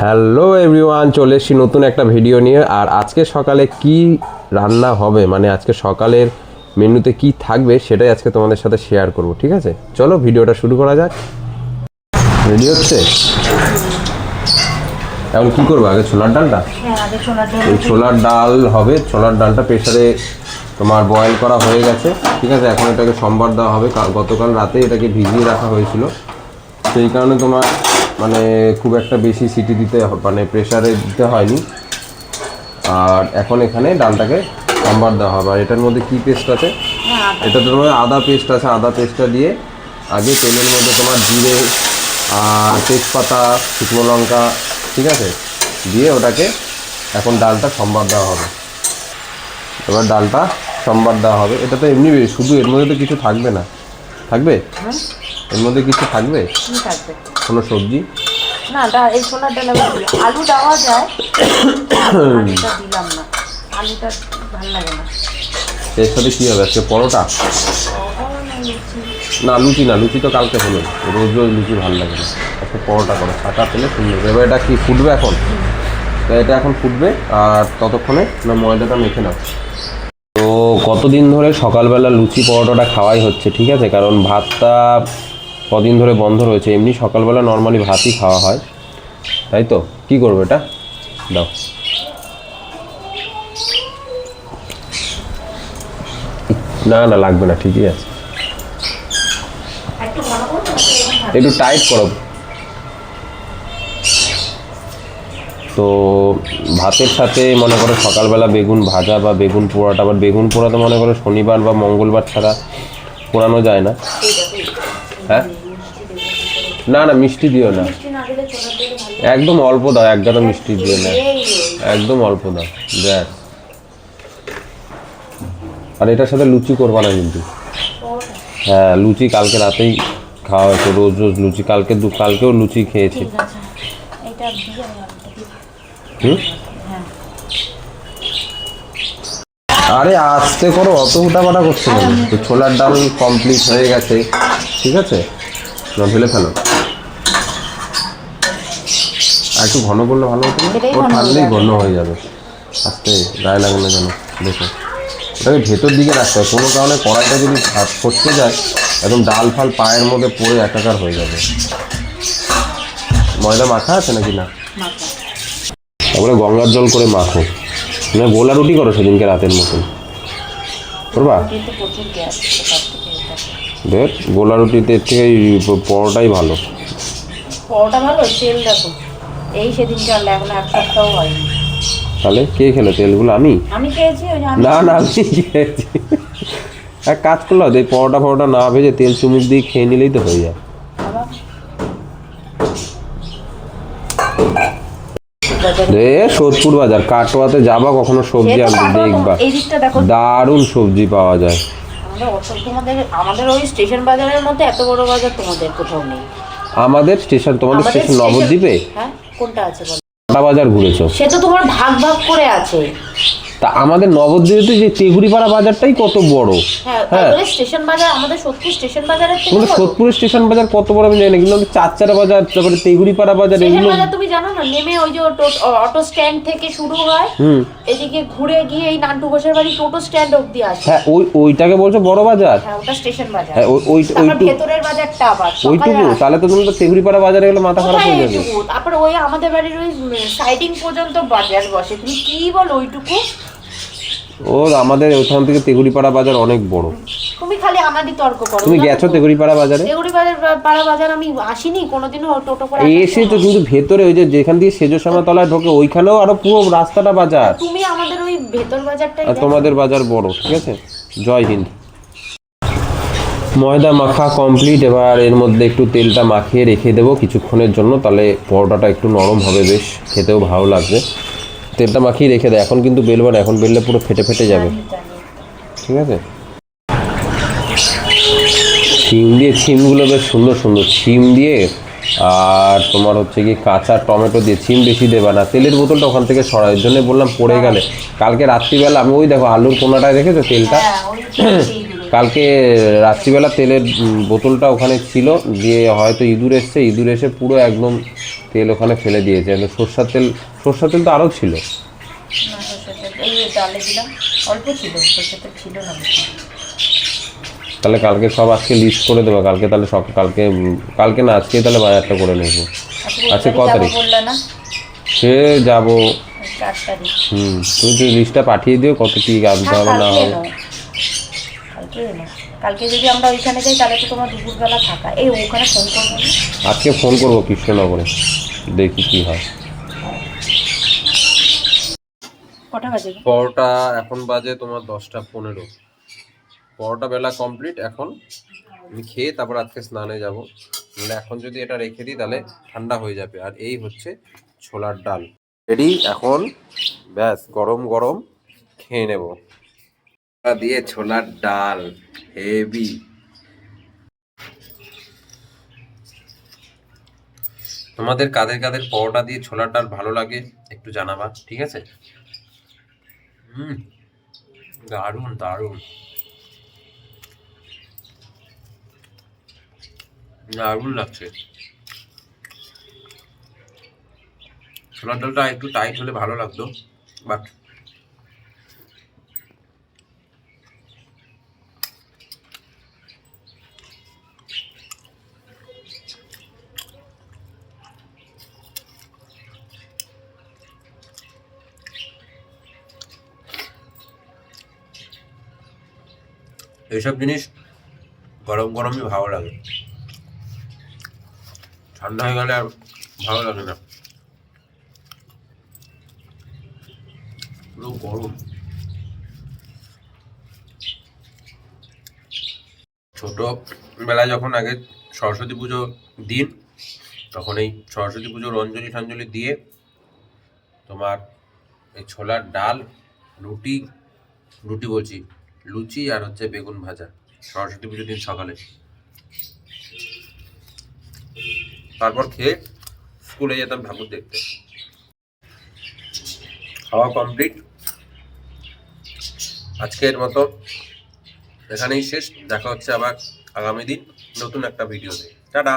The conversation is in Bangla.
হ্যালো এভরিওয়ান চলে এসেছি নতুন একটা ভিডিও নিয়ে। আর আজকে সকালে কি রান্না হবে? মানে আজকে সকালের মেনুতে কি থাকবে সেটাই আজকে তোমাদের সাথে শেয়ার করব ঠিক আছে? চলো ভিডিওটা শুরু করা যাক। রেডি হচ্ছে? এখন কি করব? আগে ছোলার ডালটা? হ্যাঁ ছোলার ডাল এই ছোলার ডাল হবে। ছোলার ডালটা প্রেসারে তোমার বয়েল করা হয়ে গেছে ঠিক আছে? এখন এটাকে সোমবার দেওয়া হবে। কাল- গতকাল রাতে এটাকে ভিজিয়ে রাখা হয়েছিল। সেই কারণে তোমার মানে খুব একটা বেশি সিটি দিতে মানে প্রেসারে দিতে হয়নি। আর এখন এখানে ডালটাকে সোমবার দেওয়া হবে। আর এটার মধ্যে কি পেস্ট আছে? হ্যাঁ আদা। এটার আদা পেস্ট আছে। আদা পেস্টটা দিয়ে আগে তেলের মধ্যে তোমার জিরে আর তেজপাতা শুকনো লঙ্কা ঠিক আছে? দিয়ে ওটাকে এখন ডালটা সম্বার দেওয়া হবে। এবার ডালটা সম্বার দেওয়া হবে। এটা তো এমনি শুধু এর মধ্যে তো কিছু থাকবে না। থাকবে? এর মধ্যে কিছু থাকবে? থাকবে? কোনো সবজি। না এই ছোলার ডাল আলু দেওয়া যায় আলুটা দিলাম না। আলুটা ভালো লাগে না। এর সাথে কী হবে? আজকে পরোটা? না লুচি না লুচি তো কালকে হলো। রোজ রোজ লুচি ভালো লাগে না। আজকে পরোটা করে ছাটা পেলে সুন্দর এবার এটা কি ফুটবে এখন? তো এটা এখন ফুটবে আর ততক্ষণে না ময়দাটা মেখে নাও। তো কতদিন ধরে সকালবেলা লুচি পরোটাটা খাওয়াই হচ্ছে ঠিক আছে? কারণ ভাতটা কদিন ধরে বন্ধ রয়েছে এমনি সকালবেলা নর্মালি ভাতই খাওয়া হয়। তাই তো? কি করব এটা? দাও। না না লাগবে না ঠিকই আছে। একটু টাইট করো তো ভাতের সাথে মনে করো সকালবেলা বেগুন ভাজা বা বেগুন পোড়াটা আবার বেগুন পোড়া তো মনে করো শনিবার বা মঙ্গলবার ছাড়া পোড়ানো যায় না। হ্যাঁ? না না মিষ্টি দিও না। না একদম অল্প দাও এক গাদা মিষ্টি দিও না। একদম অল্প দাও ব্যাস। আর এটার সাথে লুচি করবা না কিন্তু। হ্যাঁ লুচি কালকে রাতেই খাওয়া হয়েছে রোজ রোজ লুচি। কালকে দু কালকেও লুচি খেয়েছি। হুম? হ্যাঁ। আরে আস্তে করো অত উঠাপাটা করছে তো ছোলার ডাল কমপ্লিট হয়ে গেছে ঠিক আছে? না ফেলো। আর একটু ঘন করলে ভালো হতো না? এটাই ও ঘন হয়ে ঠান্ডাই যাবে। ঘন হয়ে যাবে। আস্তে গায়ে লাগে না যেন দেখো। ওটাকে ভেতর দিকে রাখতে হবে কোনো কারণে কড়াইটা যদি ফসকে যায় একদম ডাল ফাল পায়ের মধ্যে পড়ে একাকার হয়ে যাবে। ময়দা মাখা আছে নাকি না? তারপরে গঙ্গার জল করে মাখো। না গোলা রুটি করো সেদিনকে রাতের মতন। করবা। দেখ গোলা রুটিতে থেকে পরোটাই ভালো। পরোটা ভালো তেল দেখো। এই সেদিন এখন এক সপ্তাহ হয়নি তাহলে কে খেলো তেলগুলো? আমি? আমি খেয়েছি না না আমি খেয়েছি। এক কাজ করল এই পরোটা ফরোটা না ভেজে তেল চুমুক দিয়ে খেয়ে নিলেই তো হয়ে যায়। রে সোদপুর বাজার কাটোয়াতে যাবা কখনো সবজি আনতে? দেখবা। দারুণ সবজি পাওয়া যায়। তোমাদের আমাদের ওই স্টেশন বাজারের মধ্যে এত বড় বাজার তোমাদের কোথাও নেই। আমাদের স্টেশন তোমাদের স্টেশন নবদ্বীপে? হ্যাঁ? কোনটা আছে বলো? বাজার ঘুরেছো। সে তো তোমার ভাগ ভাগ করে আছে। তা আমাদের নবদ্বীপে যে তেগুড়িপাড়া বাজারটাই কত বড়। হ্যাঁ হ্যাঁ। স্টেশন বাজার আমাদের সোদপুর স্টেশন বাজারের থেকে সোদপুর স্টেশন বাজার কত বড় আমি জানি না কিন্তু চারচারা বাজার তারপরে তেগুড়িপাড়া বাজার এগুলো তুমি জানো না নেমে ওই যে অটো স্ট্যান্ড থেকে শুরু হয়। হুম। এদিকে ঘুরে গিয়ে এই নান্টু ঘোষের বাড়ি টোটো স্ট্যান্ড অবধি আসে। হ্যাঁ ওই ওইটাকে বলছো বড় বাজার? হ্যাঁ ওটা স্টেশন বাজার। হ্যাঁ ওই ওই ভেতরের বাজারটা আবার ওইটুকু। তাহলে তো তুমি তো তেগুড়িপাড়া বাজারে গেলে মাথা খারাপ হয়ে যাবে। ওই আমাদের বাড়ির ওই সাইডিং পর্যন্ত বাজার বসে। তুমি কি বলো ওইটুকু? ও আমাদের ওখান থেকে তেগুড়িপাড়া বাজার অনেক বড়। তুমি খালি আমারই তর্ক করো তুমি গেছো? তেগুড়িপাড়া বাজারে? তেগুড়ি বাজার পাড়া বাজার আমি আসিনি কোনোদিনও টোটো করে এসে তো কিন্তু ভেতরে ওই যে যেখান দিয়ে সেজো তলায় ঢোকে ওইখানেও আরও পুরো রাস্তাটা বাজার। তুমি আমাদের ওই ভেতর বাজারটাই তোমাদের বাজার বড় ঠিক আছে? জয় হিন্দ। ময়দা মাখা কমপ্লিট এবার এর মধ্যে একটু তেলটা মাখিয়ে রেখে দেবো কিছুক্ষণের জন্য তাহলে পরোটাটা একটু নরম হবে বেশ খেতেও ভালো লাগবে। তেলটা মাখিয়ে রেখে দেয় এখন কিন্তু বেলবো না এখন বেললে পুরো ফেটে ফেটে যাবে। ঠিক আছে? ছিম দিয়ে ছিমগুলো বেশ সুন্দর সুন্দর ছিম দিয়ে আর তোমার হচ্ছে কি কাঁচা টমেটো দিয়ে ছিম বেশি দেবে না। তেলের বোতলটা ওখান থেকে সরাই এর জন্য বললাম পড়ে গেলে। কালকে রাত্রিবেলা আমি ওই দেখো আলুর কোনাটায় রেখেছো তেলটা? হ্যাঁ। কালকে রাত্রিবেলা তেলের বোতলটা ওখানে ছিল দিয়ে হয়তো ইঁদুর এসছে ইঁদুর এসে পুরো একদম তেল ওখানে ফেলে দিয়েছে। একদম সর্ষার তেল সর্ষার তেল তো আরও ছিল। তাহলে কালকে সব আজকে লিস্ট করে দেবো কালকে তাহলে সব কালকে কালকে না আজকে তাহলে বাজারটা করে নেব। আজকে ক তারিখ? সে যাব। হুম তুমি লিস্টটা পাঠিয়ে দিও কত কী আনতে হবে না হবে কালকে কালকে যদি আমরা ওইখানে যাই তাহলে তো তোমার দুপুরবেলা থাকা। এই ওখানে ফোন করব আজকে ফোন করব কৃষ্ণনগরে। দেখি কি হয়। কটা বাজে? পরোটা এখন বাজে তোমার দশটা পনেরো। পরোটা বেলা কমপ্লিট এখন আমি খেয়ে তারপর আজকে স্নানে যাব। নাহলে এখন যদি এটা রেখে দিই তাহলে ঠান্ডা হয়ে যাবে। আর এই হচ্ছে ছোলার ডাল। রেডি এখন ব্যাস গরম গরম খেয়ে নেব। দিয়ে ছোলার ডাল, হেভি। তোমাদের কাদের কাদের পরোটা দিয়ে ছোলার ডাল ভালো লাগে একটু জানাবা, ঠিক আছে? হুম, দারুণ দারুণ। দারুণ লাগছে। ছোলার ডালটা একটু টাইট হলে ভালো লাগতো বাট এইসব জিনিস গরম গরমই ভালো লাগে। ঠান্ডা হয়ে গেলে আর ভালো লাগে না। পুরো গরম। ছোট বেলায় যখন আগে সরস্বতী পুজো দিন, তখন এই সরস্বতী পুজোর অঞ্জলি টাঞ্জলি দিয়ে তোমার এই ছোলার ডাল, রুটি রুটি বলছি লুচি আর হচ্ছে বেগুন ভাজা। সরস্বতী পুজোর দিন সকালে। তারপর খেয়ে স্কুলে যেতাম ঠাকুর দেখতে। খাওয়া কমপ্লিট। আজকের মতো এখানেই শেষ। দেখা হচ্ছে আবার আগামী দিন নতুন একটা ভিডিওতে। টাটা!